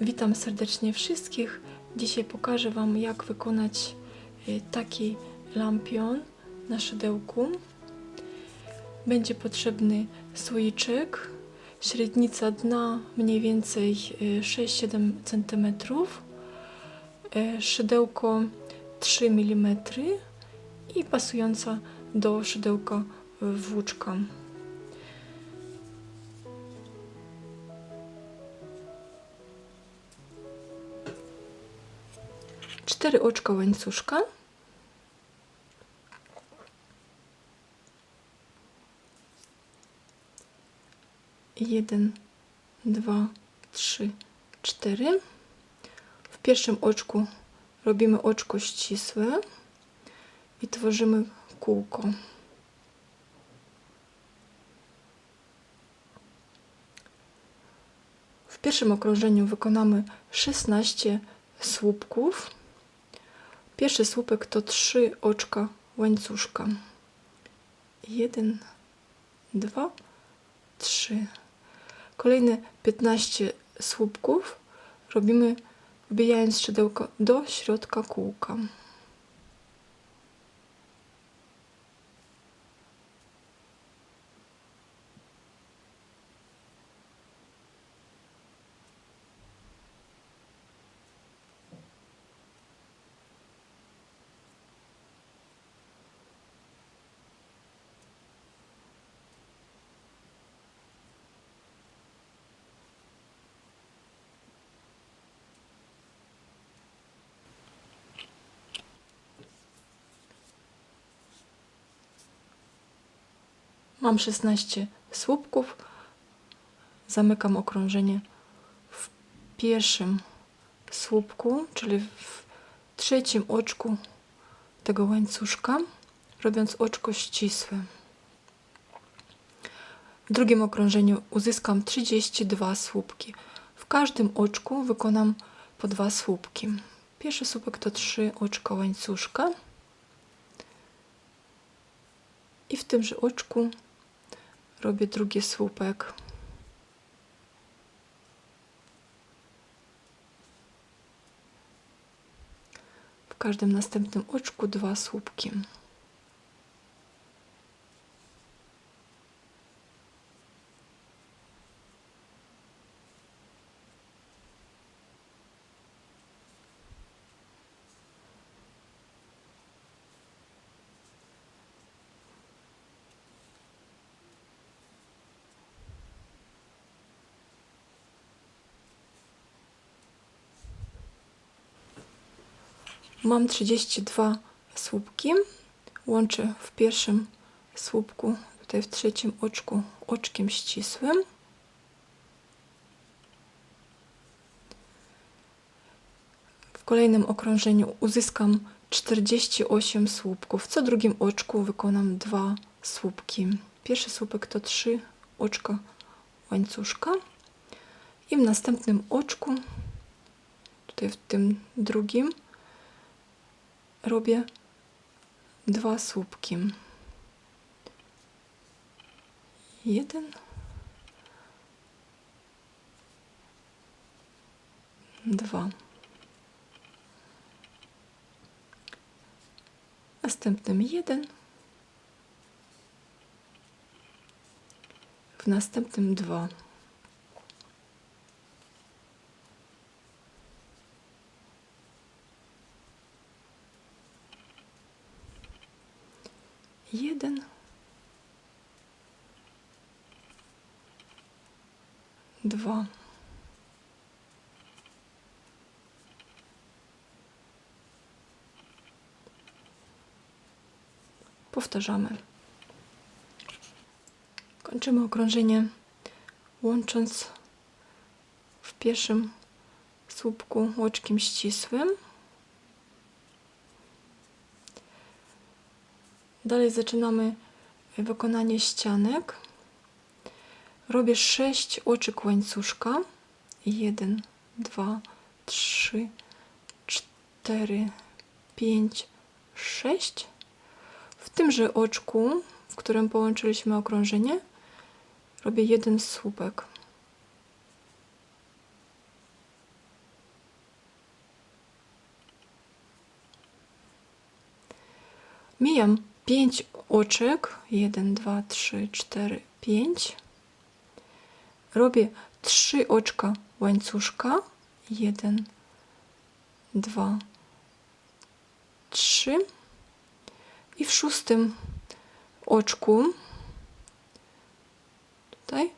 Witam serdecznie wszystkich. Dzisiaj pokażę Wam, jak wykonać y, taki lampion na szydełku. Będzie potrzebny słoiczek, średnica dna mniej więcej y, 6-7 cm, y, szydełko 3 mm i pasująca do szydełka y, włóczka. Cztery oczka łańcuszka. Jeden, dwa, trzy, cztery. W pierwszym oczku robimy oczko ścisłe i tworzymy kółko. W pierwszym okrążeniu wykonamy 16 słupków. Pierwszy słupek to trzy oczka łańcuszka. Jeden, dwa, trzy. Kolejne 15 słupków robimy wbijając szydełko do środka kółka. Mam 16 słupków. Zamykam okrążenie w pierwszym słupku, czyli w trzecim oczku tego łańcuszka, robiąc oczko ścisłe. W drugim okrążeniu uzyskam 32 słupki. W każdym oczku wykonam po dwa słupki. Pierwszy słupek to 3 oczka łańcuszka. I w tymże oczku robię drugi słupek. W każdym następnym oczku dwa słupki. Mam 32 słupki. Łączę w pierwszym słupku, tutaj w trzecim oczku, oczkiem ścisłym. W kolejnym okrążeniu uzyskam 48 słupków. W co drugim oczku wykonam dwa słupki. Pierwszy słupek to 3 oczka łańcuszka i w następnym oczku, tutaj w tym drugim, robię dwa słupki. Jeden. Dwa. Następnym jeden. W następnym dwa. jeden, dwa, powtarzamy. Kończymy okrążenie łącząc w pierwszym słupku łoczkiem ścisłym Dalej zaczynamy wykonanie ścianek robię 6 oczek łańcuszka. 1, 2, 3, 4, 5, 6 w tymże oczku, w którym połączyliśmy okrążenie robię jeden słupek. Mijam 5 oczek. 1, 2, 3, 4, 5 Robię 3 oczka łańcuszka. 1, 2, 3. I w szóstym oczku tutaj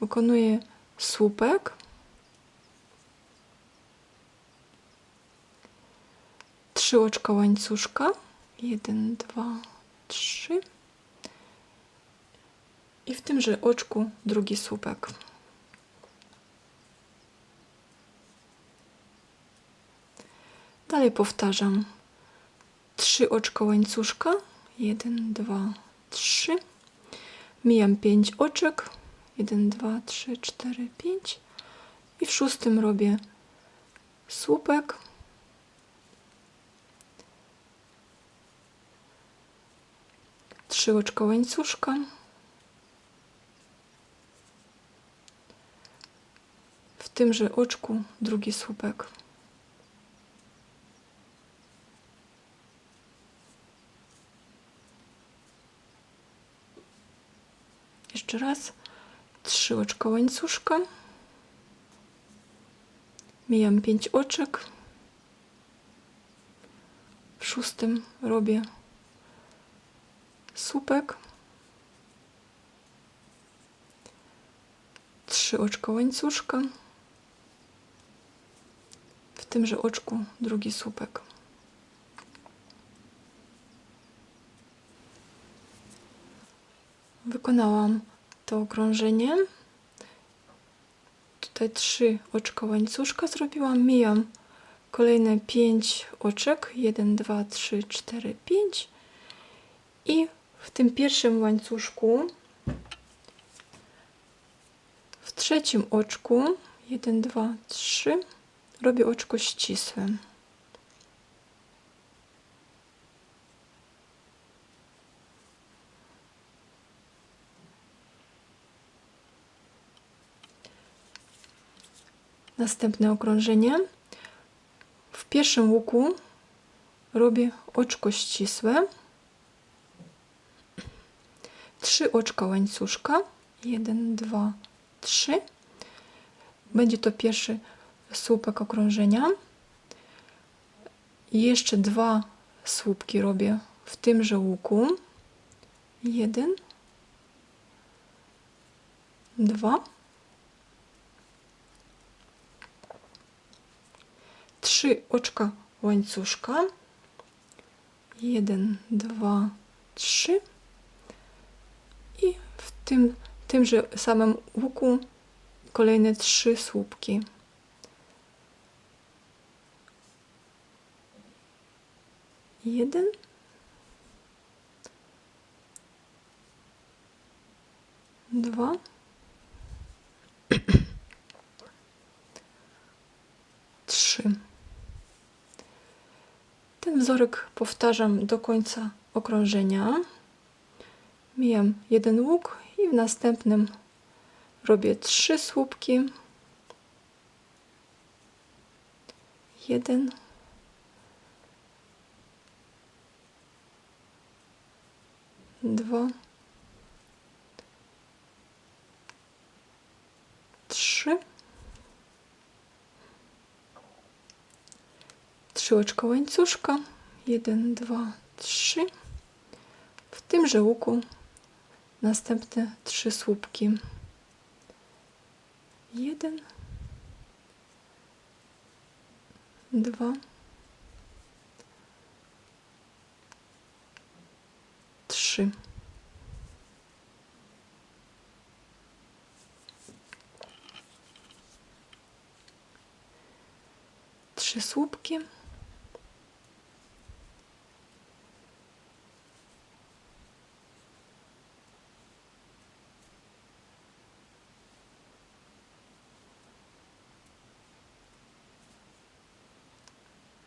wykonuję słupek. Trzy oczka łańcuszka. Jeden, dwa, trzy. I w tymże oczku drugi słupek. Dalej powtarzam. Trzy oczka łańcuszka. Jeden, dwa, trzy. Mijam pięć oczek. Jeden, dwa, trzy, cztery, pięć. I w szóstym robię słupek. Trzy oczka łańcuszka. Tymże oczku drugi słupek. Jeszcze raz. Trzy oczka łańcuszka. Mijam pięć oczek. W szóstym robię słupek. Trzy oczka łańcuszka. Tymże oczku drugi słupek. Wykonałam to okrążenie. Tutaj trzy oczka łańcuszka zrobiłam. Mijam kolejne pięć oczek. 1, 2, 3, 4, 5. I w tym pierwszym łańcuszku w trzecim oczku 1, 2, 3 robię oczko ścisłe. Następne okrążenie. W pierwszym łuku robię oczko ścisłe. Trzy oczka łańcuszka. Jeden, dwa, trzy. Będzie to pierwszy słupek okrążenia. I jeszcze dwa słupki robię w tymże łuku. Jeden, dwa, trzy oczka łańcuszka. Jeden, dwa, trzy. I w tym, tymże samym łuku kolejne trzy słupki. Jeden. Dwa. Trzy. Ten wzorek powtarzam do końca okrążenia. Mijam jeden łuk i w następnym robię trzy słupki. Jeden. Dwa. Trzy. Trzy oczka łańcuszka. Jeden, dwa, trzy. W tymże łuku następne trzy słupki. Jeden, dwa. Trzy słupki.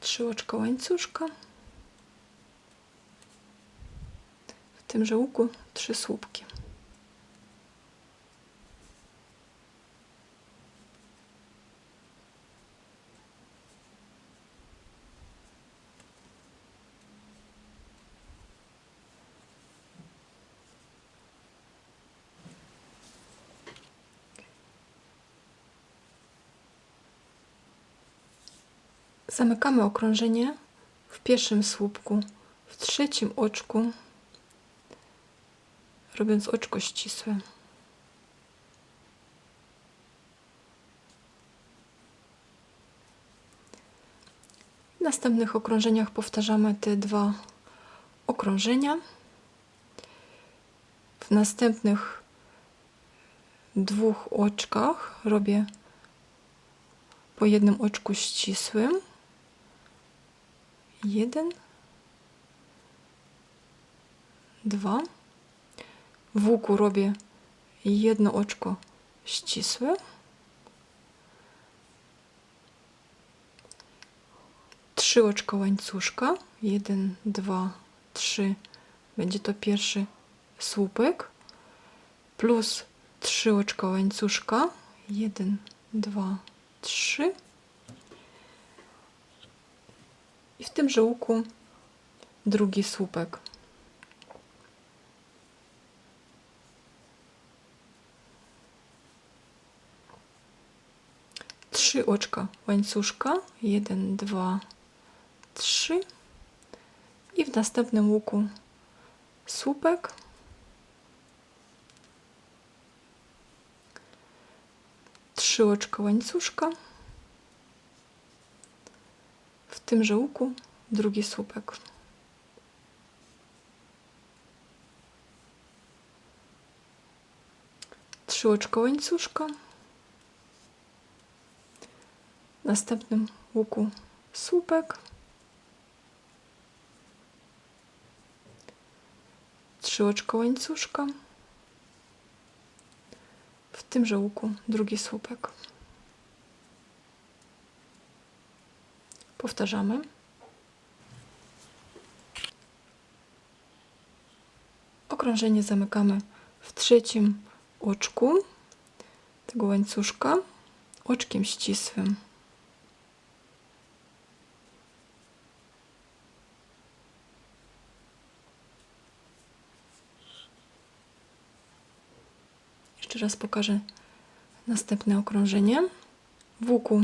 trzy oczka łańcuszka. tymże łuku trzy słupki. Zamykamy okrążenie w pierwszym słupku, w trzecim oczku robiąc oczko ścisłe. W następnych okrążeniach powtarzamy te dwa okrążenia. W następnych dwóch oczkach robię po jednym oczku ścisłym. Jeden, dwa. W łuku robię jedno oczko ścisłe. Trzy oczka łańcuszka. Jeden, dwa, trzy. Będzie to pierwszy słupek. Plus trzy oczka łańcuszka. Jeden, dwa, trzy. I w tymże łuku drugi słupek. Trzy oczka łańcuszka. Jeden, dwa, trzy. I w następnym łuku słupek. Trzy oczka łańcuszka. W tymże łuku drugi słupek. Trzy oczka łańcuszka. Następnym łuku słupek. Trzy oczka łańcuszka. W tymże łuku drugi słupek. Powtarzamy. Okrążenie zamykamy w trzecim oczku tego łańcuszka oczkiem ścisłym. Jeszcze raz pokażę następne okrążenie. W łuku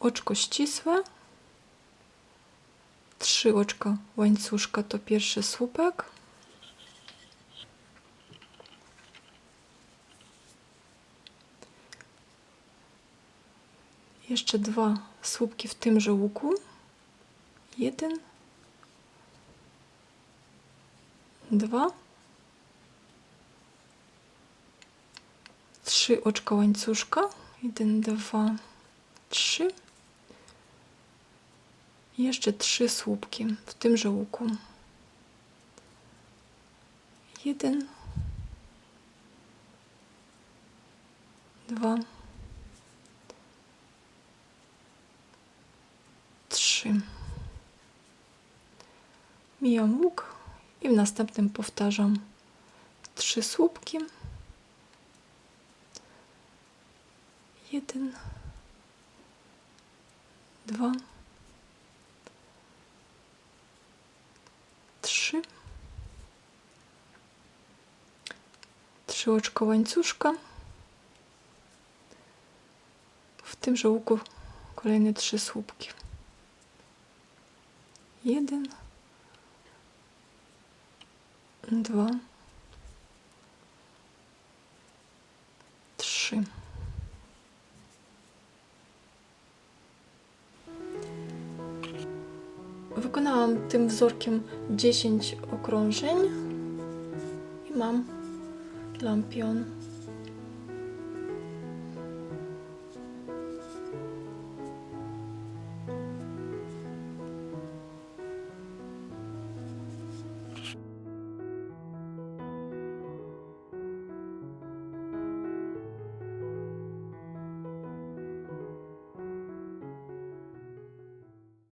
oczko ścisłe, trzy oczka łańcuszka to pierwszy słupek. Jeszcze dwa słupki w tymże łuku. Jeden, dwa, trzy oczka łańcuszka. Jeden, dwa, trzy. Jeszcze trzy słupki w tymże łuku. Jeden, dwa, trzy. Mijam łuk i w następnym powtarzam trzy słupki. Jeden, dwa, trzy, trzy oczko łańcuszka. W tymże łuku kolejne trzy słupki. Jeden, dwa, Wykonałam tym wzorkiem 10 okrążeń i mam lampion.